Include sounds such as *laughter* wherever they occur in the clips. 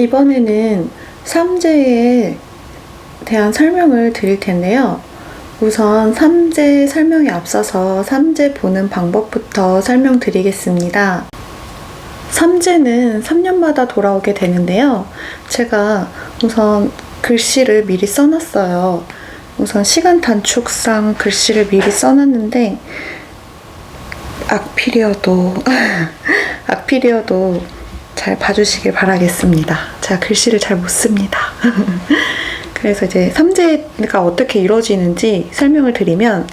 이번에는 삼재에 대한 설명을 드릴 텐데요. 우선 삼재 설명에 앞서서 삼재 보는 방법부터 설명드리겠습니다. 삼재는 3년마다 돌아오게 되는데요. 제가 우선 글씨를 미리 써놨어요. 우선 시간 단축상 글씨를 미리 써놨는데 악필이어도 *laughs* 악필이어도 잘 봐주시길 바라겠습니다. 제가 글씨를 잘 못 씁니다. *laughs* 그래서 이제 삼재가 어떻게 이루어지는지 설명을 드리면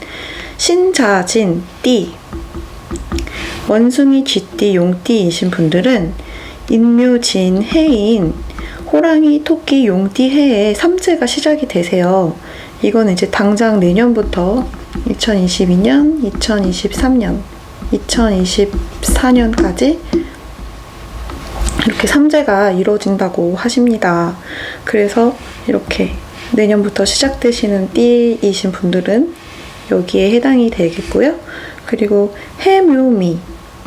신자진 띠 원숭이 쥐띠 용띠이신 분들은 인묘진 해인 호랑이 토끼 용띠 해에 삼재가 시작이 되세요. 이거는 이제 당장 내년부터 2022년, 2023년, 2024년까지 이렇게 삼재가 이루어진다고 하십니다. 그래서 이렇게 내년부터 시작되시는 띠이신 분들은 여기에 해당이 되겠고요. 그리고 해묘미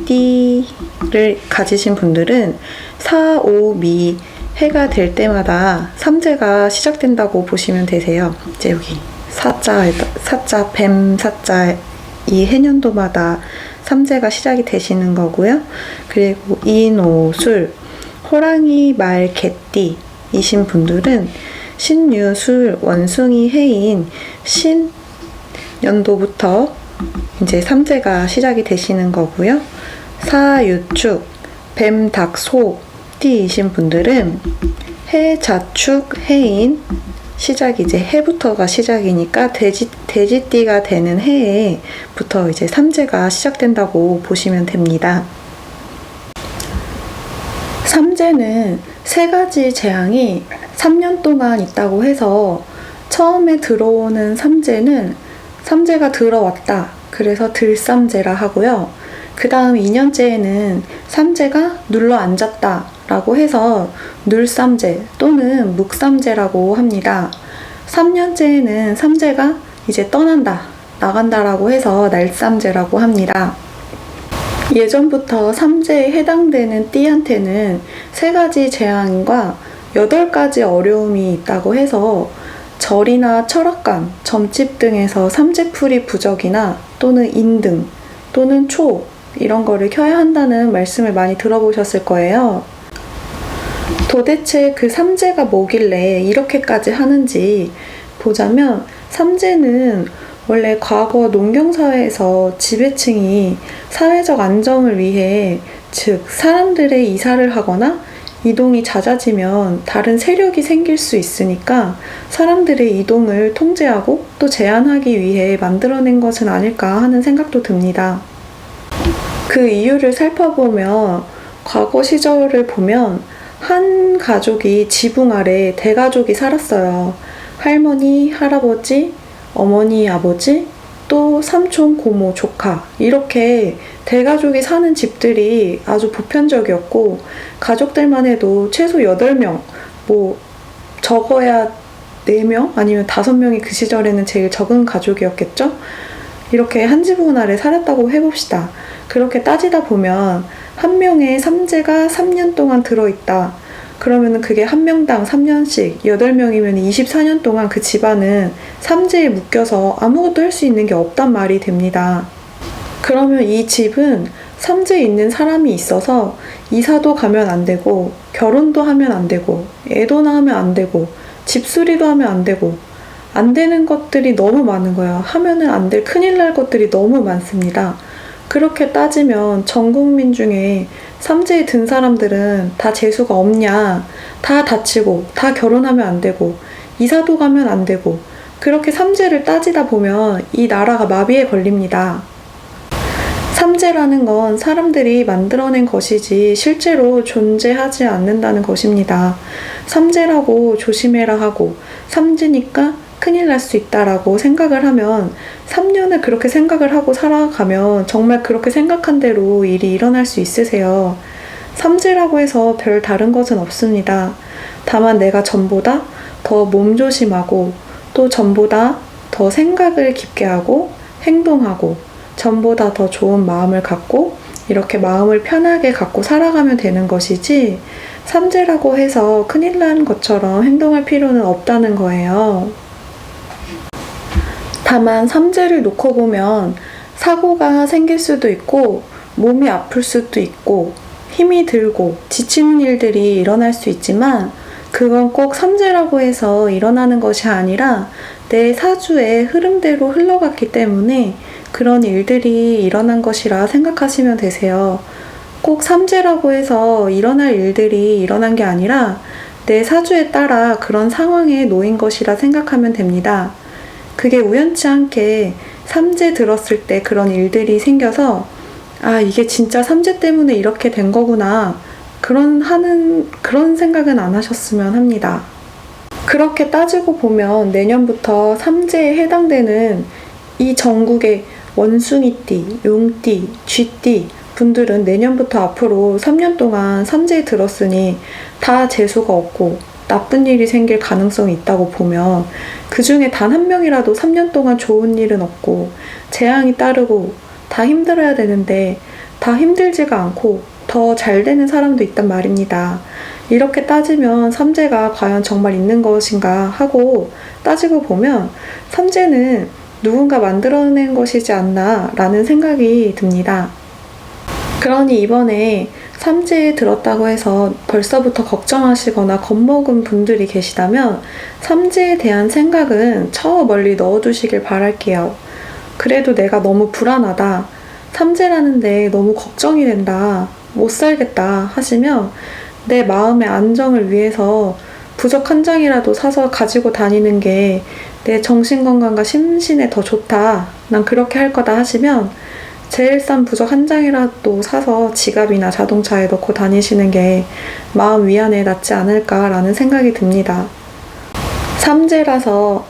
띠를 가지신 분들은 사오미 해가 될 때마다 삼재가 시작된다고 보시면 되세요. 이제 여기 사자 사자 뱀 사자 이 해년도마다 삼재가 시작이 되시는 거고요. 그리고 인오술 호랑이 말 개띠이신 분들은 신유술 원숭이 해인 신 연도부터 이제 삼재가 시작이 되시는 거고요. 사유축 뱀, 닭, 소 띠이신 분들은 해, 자축, 해인 시작이 이제 해부터가 시작이니까 돼지 돼지띠가 되는 해에부터 이제 삼재가 시작된다고 보시면 됩니다. 삼재는 세 가지 재앙이 3년 동안 있다고 해서 처음에 들어오는 삼재는 삼재가 들어왔다. 그래서 들삼재라 하고요. 그 다음 2년째에는 삼재가 눌러 앉았다. 라고 해서 눌삼재 또는 묵삼재라고 합니다. 3년째에는 삼재가 이제 떠난다, 나간다라고 해서 날삼재라고 합니다. 예전부터 삼재에 해당되는 띠한테는 세 가지 재앙과 여덟 가지 어려움이 있다고 해서 절이나 철학관, 점집 등에서 삼재풀이 부적이나 또는 인등 또는 초 이런 거를 켜야 한다는 말씀을 많이 들어보셨을 거예요. 도대체 그 삼재가 뭐길래 이렇게까지 하는지 보자면 삼재는 원래 과거 농경사회에서 지배층이 사회적 안정을 위해 즉 사람들의 이사를 하거나 이동이 잦아지면 다른 세력이 생길 수 있으니까 사람들의 이동을 통제하고 또 제한하기 위해 만들어낸 것은 아닐까 하는 생각도 듭니다. 그 이유를 살펴보면 과거 시절을 보면 한 가족이 지붕 아래 대가족이 살았어요. 할머니, 할아버지, 어머니, 아버지, 또 삼촌, 고모, 조카 이렇게 대가족이 사는 집들이 아주 보편적이었고 가족들만 해도 최소 8명, 뭐 적어야 4명 아니면 5명이 그 시절에는 제일 적은 가족이었겠죠? 이렇게 한 지붕 아래 살았다고 해봅시다. 그렇게 따지다 보면 한 명의 삼재가 3년 동안 들어있다. 그러면 그게 한 명당 3년씩 8명이면 24년 동안 그 집안은 삼재에 묶여서 아무것도 할 수 있는 게 없단 말이 됩니다. 그러면 이 집은 삼재에 있는 사람이 있어서 이사도 가면 안 되고 결혼도 하면 안 되고 애도 낳으면 안 되고 집수리도 하면 안 되고 안 되는 것들이 너무 많은 거예요. 하면은 안 될 큰일 날 것들이 너무 많습니다. 그렇게 따지면 전 국민 중에 삼재에 든 사람들은 다 재수가 없냐, 다 다치고, 다 결혼하면 안 되고, 이사도 가면 안 되고, 그렇게 삼재를 따지다 보면 이 나라가 마비에 걸립니다. 삼재라는 건 사람들이 만들어낸 것이지 실제로 존재하지 않는다는 것입니다. 삼재라고 조심해라 하고, 삼재니까 큰일 날 수 있다라고 생각을 하면 3년을 그렇게 생각을 하고 살아가면 정말 그렇게 생각한 대로 일이 일어날 수 있으세요. 삼재라고 해서 별 다른 것은 없습니다. 다만 내가 전보다 더 몸조심하고 또 전보다 더 생각을 깊게 하고 행동하고 전보다 더 좋은 마음을 갖고 이렇게 마음을 편하게 갖고 살아가면 되는 것이지, 삼재라고 해서 큰일 난 것처럼 행동할 필요는 없다는 거예요. 다만 삼재를 놓고 보면 사고가 생길 수도 있고 몸이 아플 수도 있고 힘이 들고 지치는 일들이 일어날 수 있지만 그건 꼭 삼재라고 해서 일어나는 것이 아니라 내 사주의 흐름대로 흘러갔기 때문에 그런 일들이 일어난 것이라 생각하시면 되세요. 꼭 삼재라고 해서 일어날 일들이 일어난 게 아니라 내 사주에 따라 그런 상황에 놓인 것이라 생각하면 됩니다. 그게 우연치 않게 삼재 들었을 때 그런 일들이 생겨서 아, 이게 진짜 삼재 때문에 이렇게 된 거구나. 그런 하는 그런 생각은 안 하셨으면 합니다. 그렇게 따지고 보면 내년부터 삼재에 해당되는 이 전국의 원숭이띠, 용띠, 쥐띠 분들은 내년부터 앞으로 3년 동안 삼재에 들었으니 다 재수가 없고 나쁜 일이 생길 가능성이 있다고 보면 그 중에 단 한 명이라도 3년 동안 좋은 일은 없고 재앙이 따르고 다 힘들어야 되는데 다 힘들지가 않고 더 잘 되는 사람도 있단 말입니다. 이렇게 따지면 삼재가 과연 정말 있는 것인가 하고 따지고 보면 삼재는 누군가 만들어낸 것이지 않나 라는 생각이 듭니다. 그러니 이번에 삼재에 들었다고 해서 벌써부터 걱정하시거나 겁먹은 분들이 계시다면 삼재에 대한 생각은 저 멀리 넣어두시길 바랄게요. 그래도 내가 너무 불안하다. 삼재라는데 너무 걱정이 된다. 못 살겠다 하시면 내 마음의 안정을 위해서 부적 한 장이라도 사서 가지고 다니는 게 내 정신 건강과 심신에 더 좋다. 난 그렇게 할 거다 하시면 제일 싼 부적 한 장이라도 사서 지갑이나 자동차에 넣고 다니시는 게 마음 위안에 낫지 않을까라는 생각이 듭니다. 삼재라서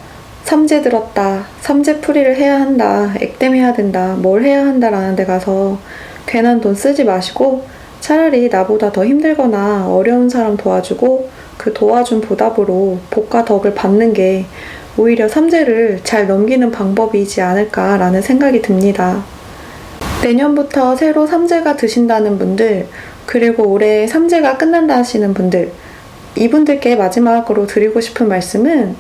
삼재 들었다, 삼재 풀이를 해야 한다, 액땜해야 된다, 뭘 해야 한다라는 데 가서 괜한 돈 쓰지 마시고 차라리 나보다 더 힘들거나 어려운 사람 도와주고 그 도와준 보답으로 복과 덕을 받는 게 오히려 삼재를 잘 넘기는 방법이지 않을까라는 생각이 듭니다. 내년부터 새로 삼재가 드신다는 분들, 그리고 올해 삼재가 끝난다 하시는 분들, 이분들께 마지막으로 드리고 싶은 말씀은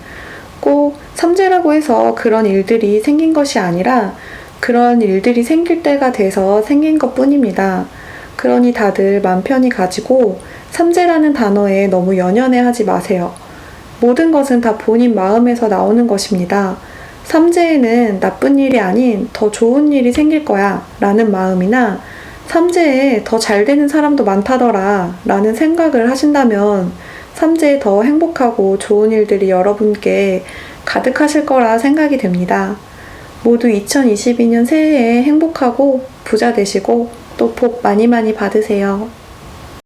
꼭 삼재라고 해서 그런 일들이 생긴 것이 아니라 그런 일들이 생길 때가 돼서 생긴 것 뿐입니다. 그러니 다들 맘 편히 가지고 삼재라는 단어에 너무 연연해 하지 마세요. 모든 것은 다 본인 마음에서 나오는 것입니다. 삼재에는 나쁜 일이 아닌 더 좋은 일이 생길 거야 라는 마음이나 삼재에 더 잘 되는 사람도 많다더라 라는 생각을 하신다면 삼재에 더 행복하고 좋은 일들이 여러분께 가득하실 거라 생각이 됩니다. 모두 2022년 새해에 행복하고 부자 되시고 또 복 많이 많이 받으세요.